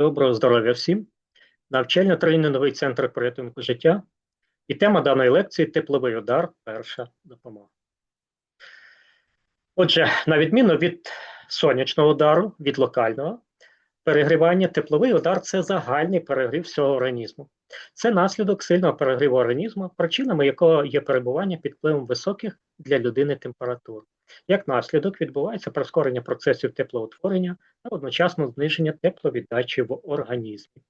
Доброго здоров'я всім. Навчально-тренінговий центр порятунку життя. І тема даної лекції тепловий удар, перша допомога. Отже, на відміну від сонячного удару, від локального перегрівання, тепловий удар це загальний перегрів всього організму. Це наслідок сильного перегріву організму, причинами якого є перебування під впливом високих для людини температур. Як наслідок відбувається прискорення процесів теплоутворення та одночасно зниження тепловіддачі в організмі.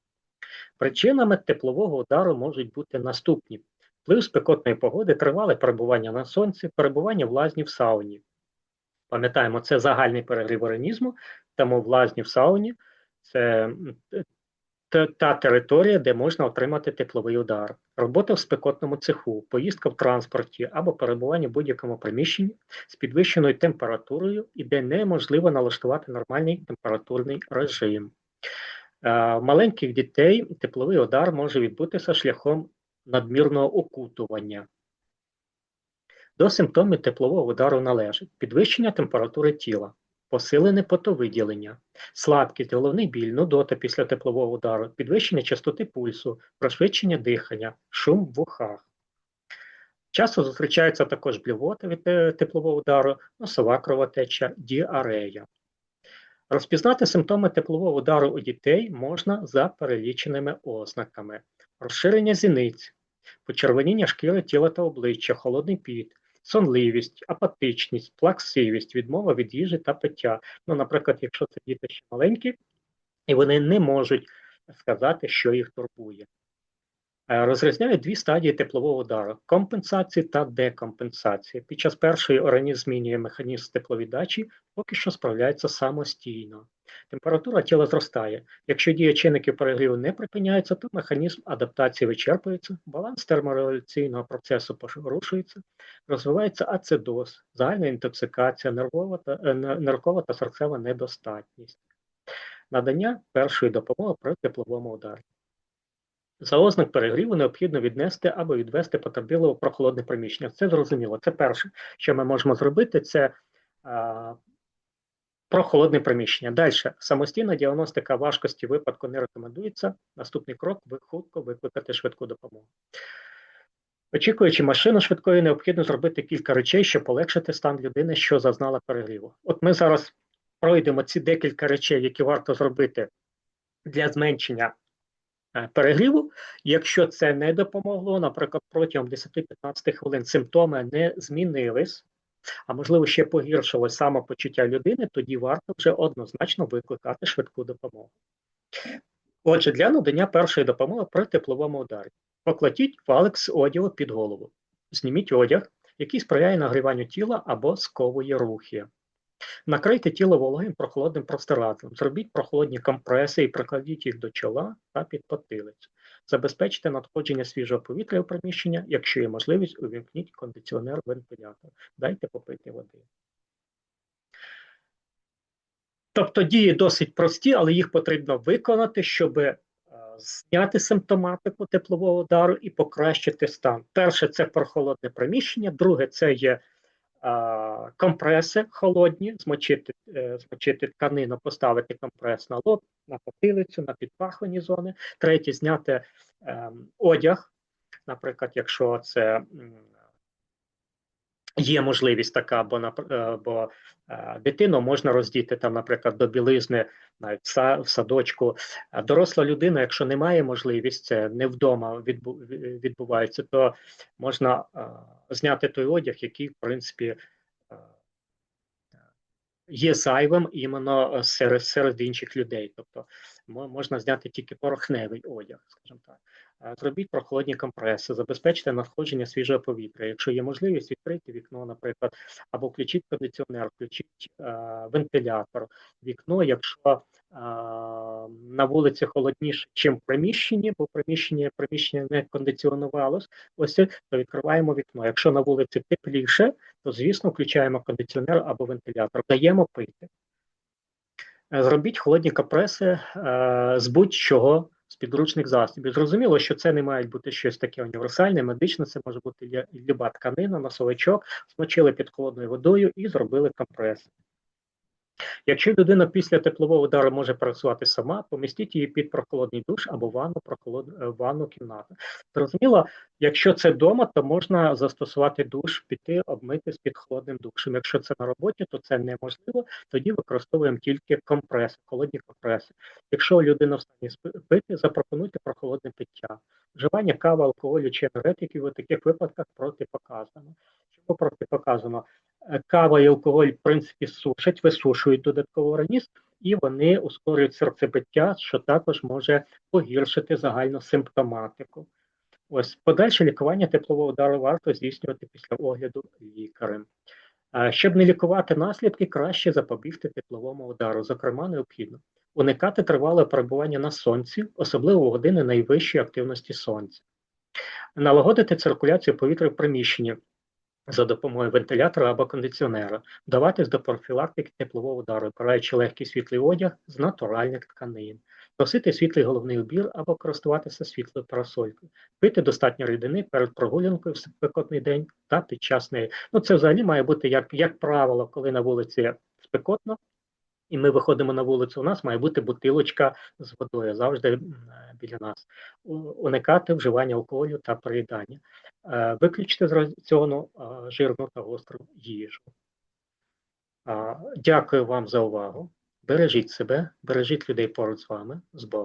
Причинами теплового удару можуть бути наступні: вплив спекотної погоди, тривале перебування на сонці, перебування в лазні в сауні. Пам'ятаємо, це загальний перегрів організму, тому в лазні в сауні це та територія, де можна отримати тепловий удар, робота в спекотному цеху, поїздка в транспорті або перебування в будь-якому приміщенні з підвищеною температурою і де неможливо налаштувати нормальний температурний режим. Е, маленьких дітей тепловий удар може відбутися шляхом надмірного окутування. До симптомів теплового удару належить підвищення температури тіла, посилене потовиділення, слабкість, головний біль, нудота після теплового удару, підвищення частоти пульсу, пришвидшення дихання, шум в вухах. Часто зустрічається також блювота від е, теплового удару, носова кровотеча, діарея. Розпізнати симптоми теплового удару у дітей можна за переліченими ознаками: розширення зіниць, почервоніння шкіри тіла та обличчя, холодний піт, сонливість, апатичність, плаксивість, відмова від їжі та пиття. Ну, наприклад, якщо це діти ще маленькі, і вони не можуть сказати, що їх турбує. Е, розрізняють дві стадії теплового удару компенсації та декомпенсації. Під час першої організм змінює механізм тепловіддачі, поки що справляється самостійно. Температура тіла зростає. Якщо дія чинників перегріву не припиняється, то механізм адаптації вичерпується, баланс терморегуляційного процесу порушується, розвивається ацидоз, загальна інтоксикація, нервова та, е, нервова та серцева недостатність. Надання першої допомоги при тепловому ударі. За ознак перегріву необхідно віднести або відвести потерпілого в прохолодне приміщення. Це зрозуміло. Це перше, що ми можемо зробити, це а, прохолодне приміщення. Далі самостійна діагностика важкості випадку не рекомендується. Наступний крок ви хутко викликати швидку допомогу. Очікуючи машину швидкої, необхідно зробити кілька речей, щоб полегшити стан людини, що зазнала перегріву. От ми зараз пройдемо ці декілька речей, які варто зробити для зменшення Е, перегріву. Якщо це не допомогло, наприклад, протягом 10-15 хвилин симптоми не змінились, а можливо ще погіршилось самопочуття людини, тоді варто вже однозначно викликати швидку допомогу. Отже, для надання першої допомоги при тепловому ударі покладіть валик одягу під голову, зніміть одяг, який сприяє нагріванню тіла або сковує рухи. Накрийте тіло вологим прохолодним простирадлом, зробіть прохолодні компреси і прикладіть їх до чола та під потилицю. Забезпечте надходження свіжого повітря у приміщення, якщо є можливість, увімкніть кондиціонер-вентилятор. Дайте попити води. Тобто дії досить прості, але їх потрібно виконати, щоб е, зняти симптоматику теплового удару і покращити стан. Перше це прохолодне приміщення, друге це є компреси холодні, змочити е, змочити тканину, поставити компрес на лоб, на потилицю, на підпахлені зони. Третє зняти ем, одяг, наприклад, якщо це Є можливість така, бо е, бо е, дитину можна роздіти там, наприклад, до білизни, навіть в садочку. А доросла людина, якщо немає можливості, це не вдома відбувається, то можна е, зняти той одяг, який в принципі є зайвим іменно серед серед інших людей. Тобто можна зняти тільки порохневий одяг, скажімо так. Зробіть прохолодні компреси, забезпечте надходження свіжого повітря. Якщо є можливість, відкрити вікно, наприклад, або включіть кондиціонер, включіть е, вентилятор, вікно, якщо е, на вулиці холодніше, ніж в приміщенні, бо в приміщенні приміщення не кондиціонувалось, ось то відкриваємо вікно. Якщо на вулиці тепліше, то звісно включаємо кондиціонер або вентилятор, даємо пити. Зробіть холодні компреси е, з будь-чого з підручних засобів. Зрозуміло, що це не має бути щось таке універсальне, медичне, це може бути люба тканина, носовичок, смочили під холодною водою і зробили компрес. Якщо людина після теплового удару може працювати сама, помістіть її під прохолодний душ або ванну, прохолод... е, ванну кімнату. Зрозуміло, якщо це вдома, то можна застосувати душ, піти обмитись під холодним душем. Якщо це на роботі, то це неможливо. Тоді використовуємо тільки компреси, холодні компреси. Якщо людина в стані пити, запропонуйте прохолодне пиття. Вживання кави, алкоголю чи енергетиків у таких випадках протипоказано. Чому протипоказано? Е, Кава і алкоголь, в принципі, сушать, висушують додатково організм, і вони ускорюють серцебиття, що також може погіршити загальну симптоматику. Ось подальше лікування теплового удару варто здійснювати після огляду лікарем. Е, Щоб не лікувати наслідки, краще запобігти тепловому удару. Зокрема, необхідно уникати тривале перебування на сонці, особливо в години найвищої активності сонця, налагодити циркуляцію повітря в приміщенні за допомогою вентилятора або кондиціонера, вдаватись до профілактики теплового удару, обираючи легкий світлий одяг з натуральних тканин, носити світлий головний убір або користуватися світлою парасолькою, пити достатньо рідини перед прогулянкою в спекотний день та під час неї. Ну це взагалі має бути як, як правило, коли на вулиці спекотно. І ми виходимо на вулицю. У нас має бути бутилочка з водою завжди е, біля нас. Уникати вживання алкоголю та приїдання, Е, Виключити з раціону е, жирну та гостру їжу. Дякую вам за увагу. Бережіть себе, бережіть людей поруч з вами. З Богом.